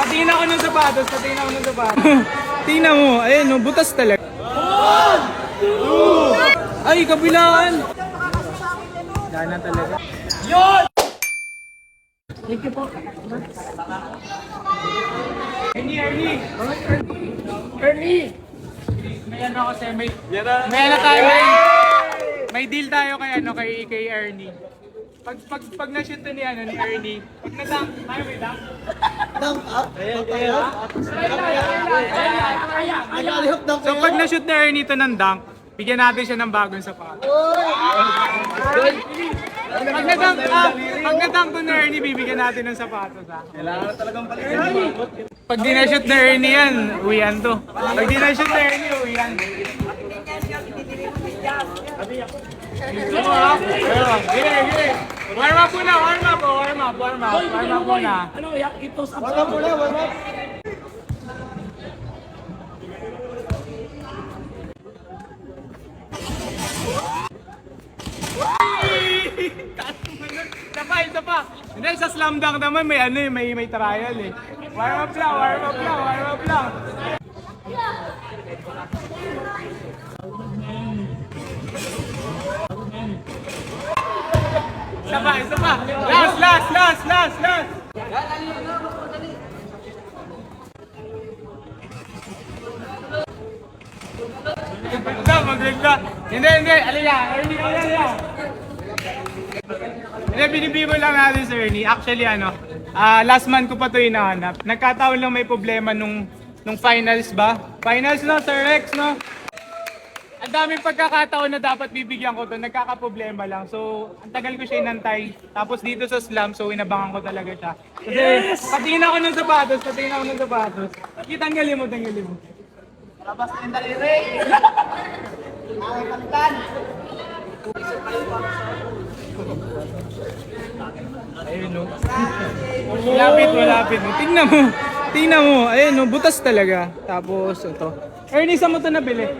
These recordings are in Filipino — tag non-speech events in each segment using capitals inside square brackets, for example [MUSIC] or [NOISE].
Patingin ako ng sapatos, patingin ako ng sapatos. [LAUGHS] Tingnan mo, ayun, no, butas talaga. Ay, kabilaan! Dana talaga. Yun! Thank you po. Ernie, Ernie! Ernie! May ano kasi, may... May ano tayo, may... May deal tayo kay ano, kay, kay Ernie. Pag, pag, pag na-shoot to ni, ano, ni Ernie, pag na-dunk, tayo may dunk? So pag na-shoot na Ernie to ng dunk, bigyan natin siya ng bagong sapatos. Pag na-dunk, ah, pag na-dunk na Ernie, bibigyan natin ng sapatos ah. Kailangan talagang palitin. Pag di na-shoot na Ernie yan, uwian to. Pag di na-shoot na Ernie, uwian. Gusto mo ah? Ayun, Gire, gire. Warm up muna, warm up, oh, warm up, warm up, warm up muna. Ano, yak, itos up. Wala muna, wala. Isa pa, isa pa. Hindi, sa slam dunk naman may ano eh, may, may trial eh. Warm up lang, warm up lang, warm up lang. Pa, isa pa. Last, last, last, last, last. Maganda. Hindi, hindi. Alila, alila. Hindi, binibiro lang natin si Ernie. Actually, ano, ah, last month ko pa ito hinahanap. Nagkataon lang may problema nung, nung finals ba? Finals no, Sir Rex, no? Ang daming pagkakataon na dapat bibigyan ko to, nagkakaproblema lang. So, ang tagal ko siya inantay. Tapos dito sa slam, so inabangan ko talaga siya. Kasi, patingin ako ng sapatos, patingin ako ng sapatos. Sige, tanggalin mo, tanggalin mo. Labas na yung daliri. Ay, palitan. Ayun, no? Malapit, malapit. Tingnan mo. Tingnan mo. Ayun, no? Butas talaga. Tapos, ito. Ernie, saan mo ito nabili?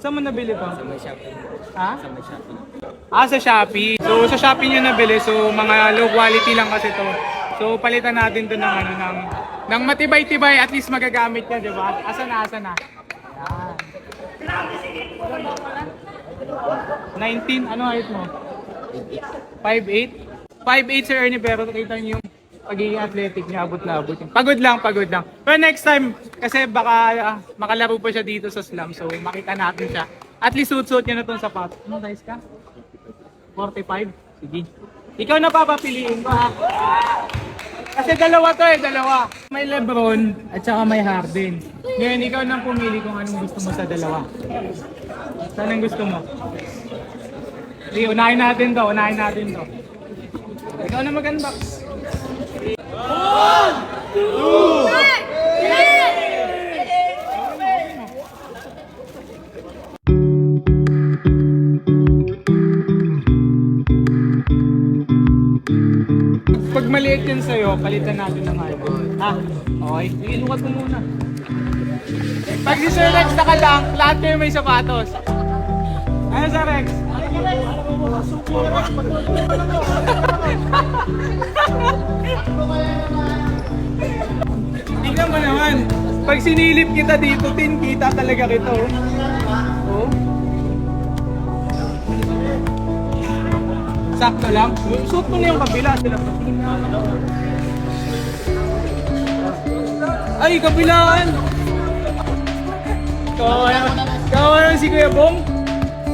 Saan mo nabili to? Sa may Shopee. Ha? Sa may Shopee. Ah, sa Shopee. So, sa Shopee niya nabili. So, mga low quality lang kasi to. So, palitan natin to ng ano, ng, ng matibay-tibay. At least magagamit niya, di ba? Asa na, asa na. Yan. 19, ano height mo? 5'8"? 5'8" Sir Ernie, pero kita niyo yung pagiging athletic niya, abot na abot. Pagod lang, pagod lang. Pero next time, kasi baka ah, makalaro pa siya dito sa slam, so makita natin siya. At least suit-suit niya na itong sapat. Ano size ka? 45? Sige. Ikaw na papapiliin ko ha. Kasi dalawa to eh, dalawa. May Lebron at saka may Harden. Ngayon, ikaw nang pumili kung anong gusto mo sa dalawa. Saan ang gusto mo? Sige, unahin natin to, unahin natin to. Ikaw na mag-unbox. Pag maliit yan sa'yo, palitan natin ng hardware. Ha? Okay. Sige, lukat muna. Pag si Sir Rex nakalang, lahat kayo may sapatos. Ano Sir Rex? Tingnan Pag sinilip kita dito, tin, kita talaga kita. Oh. Oh. Sakto lang. Suot mo na yung kabila. Sila. Ay, kabilaan! Kawawa kawawa si Kuya Bong.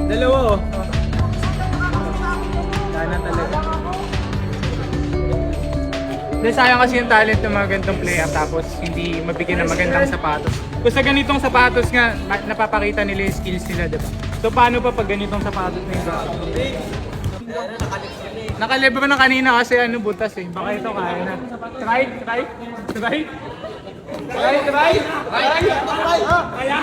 Dalawa oh. Sana talaga. Hindi, sayang kasi yung talent ng mga ganitong player tapos hindi mabigyan ng magandang sapatos. Kung sa ganitong sapatos nga, ma- napapakita nila yung skills nila, di ba? So paano pa pag ganitong sapatos na yung Nakalibro na kanina kasi ano butas eh. Baka ito kaya na. Try, try, try. Try, try, try. Kaya.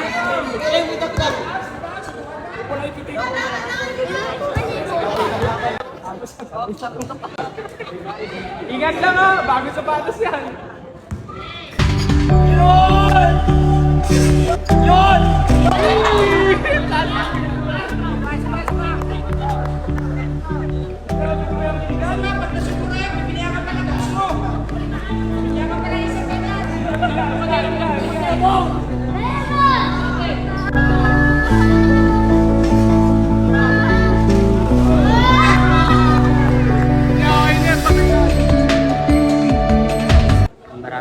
Ingat lang ha, bago sapatos yan. Yun! Yun! Okay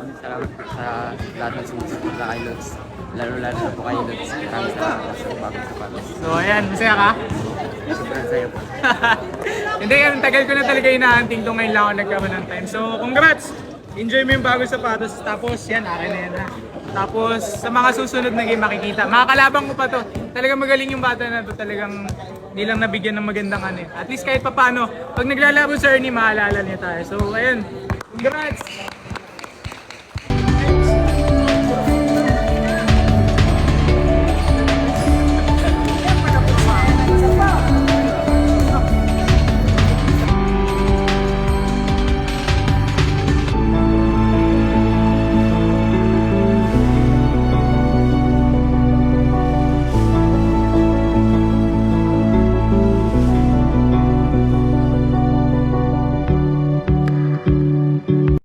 Maraming salamat po sa lahat ng sumusunod na kay Lods. Lalo-lalo na po kay Lods. Maraming salamat sa bagong sapatos. So ayan, masaya ka? Sobrang sayo po. [LAUGHS] Hindi, ang tagal ko na talaga inaanting to ngayon lang ako nagkaroon ng time. So, congrats! Enjoy mo yung bagong sapatos. Tapos, yan, akin na yan na. Tapos, sa mga susunod na game makikita. Mga kalabang ko pa to. Talagang magaling yung bata na to. Talagang hindi lang nabigyan ng magandang ano. eh. At least kahit pa paano, pag naglalaro sa Ernie, maalala niya tayo. So, ayun. Congrats!